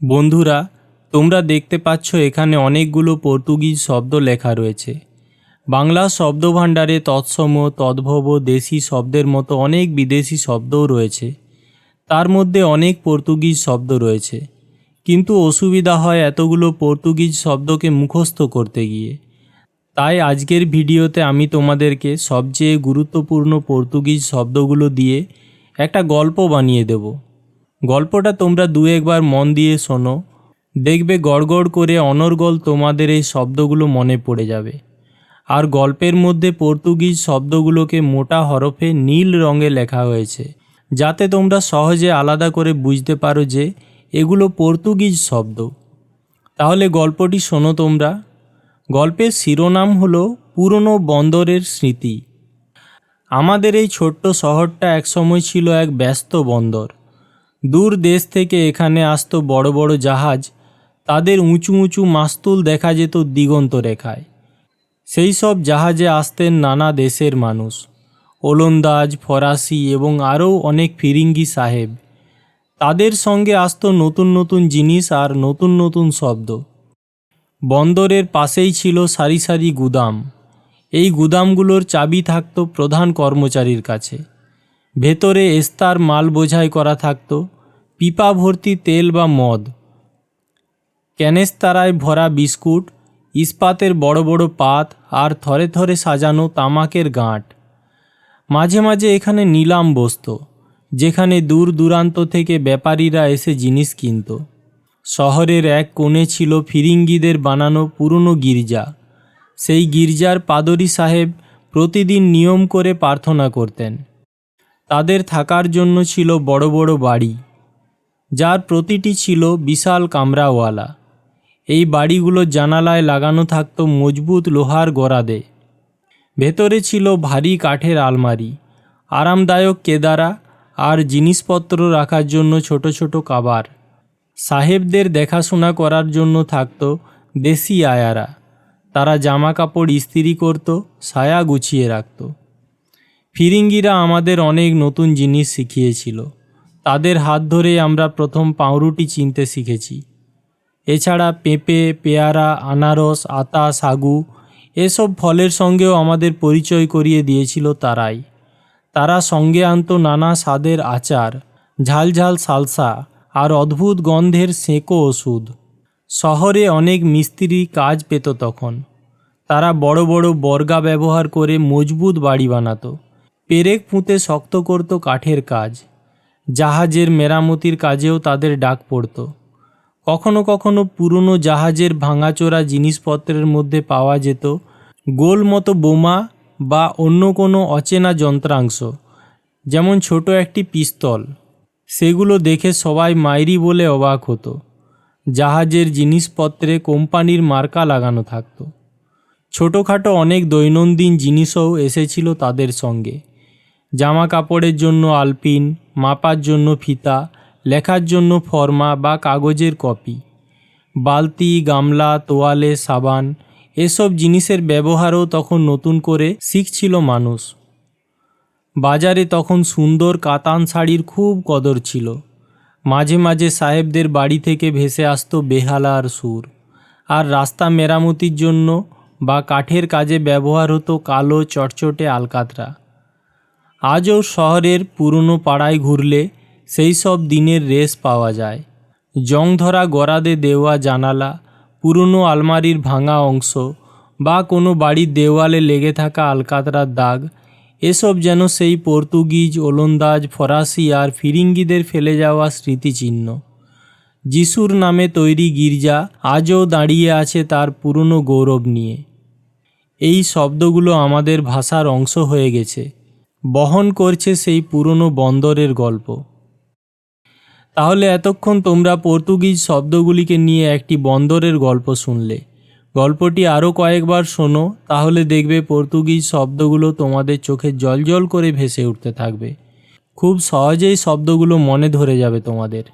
বন্ধুরা, তোমরা দেখতে পাচ্ছ এখানে অনেকগুলো পর্তুগিজ শব্দ লেখা রয়েছে। বাংলা শব্দভাণ্ডারে তৎসম, তদ্ভব, দেশি শব্দের মতো অনেক বিদেশি শব্দও রয়েছে। তার মধ্যে অনেক পর্তুগিজ শব্দ রয়েছে। কিন্তু অসুবিধা হয় এতগুলো পর্তুগিজ শব্দকে মুখস্থ করতে গিয়ে। তাই আজকের ভিডিওতে আমি তোমাদেরকে সবচেয়ে গুরুত্বপূর্ণ পর্তুগিজ শব্দগুলো দিয়ে একটা গল্প বানিয়ে দেব। গল্পটা তোমরা দু একবার মন দিয়ে শোনো। দেখবে গড়গড় করে অনর্গল তোমাদের এই শব্দগুলো মনে পড়ে যাবে। আর গল্পের মধ্যে পর্তুগিজ শব্দগুলোকে মোটা হরফে নীল রঙে লেখা হয়েছে, যাতে তোমরা সহজে আলাদা করে বুঝতে পারো যে এগুলো পর্তুগিজ শব্দ। তাহলে গল্পটি শোনো তোমরা। গল্পের শিরোনাম হলো পুরনো বন্দরের স্মৃতি। আমাদের এই ছোট্ট শহরটা একসময় ছিল এক ব্যস্ত বন্দর। দূর দেশ থেকে এখানে আসতো বড় বড় জাহাজ। তাদের উঁচু উঁচু মাস্তুল দেখা যেত দিগন্ত রেখায়। সেই সব জাহাজে আসতেন নানা দেশের মানুষ। ওলন্দাজ, ফরাসি এবং আরও অনেক ফিরিঙ্গি সাহেব। তাদের সঙ্গে আসতো নতুন নতুন জিনিস আর নতুন নতুন শব্দ। বন্দরের পাশেই ছিল সারি সারি গুদাম। এই গুদামগুলোর চাবি থাকতো প্রধান কর্মচারীর কাছে। ভেতরে এস্তার মাল বোঝাই করা থাকতো। পিপা ভর্তি তেল বা মদ। ক্যানেস্তারায় ভরা বিস্কুট, ইস্পাতের বড় বড় পাত আর থরে থরে সাজানো তামাকের গাঁট। মাঝে মাঝে এখানে নিলাম বসতো, যেখানে দূর দূরান্ত থেকে ব্যাপারীরা এসে জিনিস কিনত। শহরের এক কোণে ছিল ফিরিঙ্গিদের বানানো পুরনো গির্জা। সেই গির্জার পাদরি সাহেব প্রতিদিন নিয়ম করে প্রার্থনা করতেন। তাদের থাকার জন্য ছিল বড় বড় বাড়ি। যার প্রতিটি ছিল বিশাল কামরাওয়ালা। এই বাড়িগুলো জানালায় লাগানো থাকতো মজবুত লোহার গড়াদে ভেতরে ছিল ভারী কাঠের আলমারি, আরামদায়ক কেদারা আর জিনিসপত্র রাখার জন্য ছোট ছোট কাবার। সাহেবদের দেখাশোনা করার জন্য থাকত দেশি আয়ারা। তারা জামা কাপড় ইস্ত্রি করত সায়া গুছিয়ে রাখত। ফিরিঙ্গিরা আমাদের অনেক নতুন জিনিস শিখিয়েছিল। তাদের হাত ধরে আমরা প্রথম পাউরুটি চিনতে শিখেছি। এছাড়া পেঁপে, পেয়ারা, আনারস, আতা, সাগু এসব ফলের সঙ্গেও আমাদের পরিচয় করিয়ে দিয়েছিল তারাই। তারা সঙ্গে আনত নানা স্বাদের আচার ঝালঝাল সালসা আর অদ্ভুত গন্ধের সেঁকো ওষুধ। শহরে অনেক মিস্ত্রি কাজ পেত তখন। তারা বড় বড় বর্গা ব্যবহার করে মজবুত বাড়ি বানাতো। পেরেক পুঁতে শক্ত করত কাঠের কাজ। জাহাজের মেরামতির কাজেও তাদের ডাক পড়তো। কখনো কখনো পুরনো জাহাজের ভাঙাচোরা জিনিসপত্রের মধ্যে পাওয়া যেত গোল মতো বোমা বা অন্য কোনো অচেনা যন্ত্রাংশ, যেমন ছোট একটি পিস্তল। সেগুলো দেখে সবাই মাইরি বলে অবাক হতো। জাহাজের জিনিসপত্রে কোম্পানির মার্কা লাগানো থাকতো। ছোটোখাটো অনেক দৈনন্দিন জিনিসও এসেছিল তাদের সঙ্গে। জামা কাপড়ের জন্য আলপিন, মাপার জন্য ফিতা, লেখার জন্য ফর্মা বা কাগজের কপি। বালতি, গামলা, তোয়ালে, সাবান, এসব জিনিসের ব্যবহারও তখন নতুন করে শিখছিল মানুষ। বাজারে তখন সুন্দর কাতান শাড়ির খুব কদর ছিল। মাঝে মাঝে সাহেবদের বাড়ি থেকে ভেসে আসতো বেহালার সুর। আর রাস্তা মেরামতির জন্য বা কাঠের কাজে ব্যবহার হতো কালো, চটচটে আলকাতরা। আজও শহরের পুরনো পাড়ায় ঘুরলে সেই সব দিনের রেস পাওয়া যায়। জং ধরা গড়াদে দেওয়া জানালা, পুরনো আলমারির ভাঙা অংশ বা কোনো বাড়ির দেওয়ালে লেগে থাকা আলকাতরার দাগ, এসব যেন সেই পর্তুগিজ, ওলন্দাজ, ফরাসি আর ফিরিঙ্গিদের ফেলে যাওয়া স্মৃতিচিহ্ন। যিশুর নামে তৈরি গির্জা আজও দাঁড়িয়ে আছে তার পুরনো গৌরব নিয়ে। এই শব্দগুলো আমাদের ভাষার অংশ হয়ে গেছে। বহন করছে সেই পুরনো বন্দরের গল্প। তাহলে এতক্ষণ তোমরা পর্তুগিজ শব্দগুলিকে নিয়ে একটি বন্দরের গল্প শুনলে। গল্পটি আরও কয়েকবার শোনো, তাহলে দেখবে পর্তুগিজ শব্দগুলো তোমাদের চোখে জলজল করে ভেসে উঠতে থাকবে। খুব সহজেই শব্দগুলো মনে ধরে যাবে তোমাদের।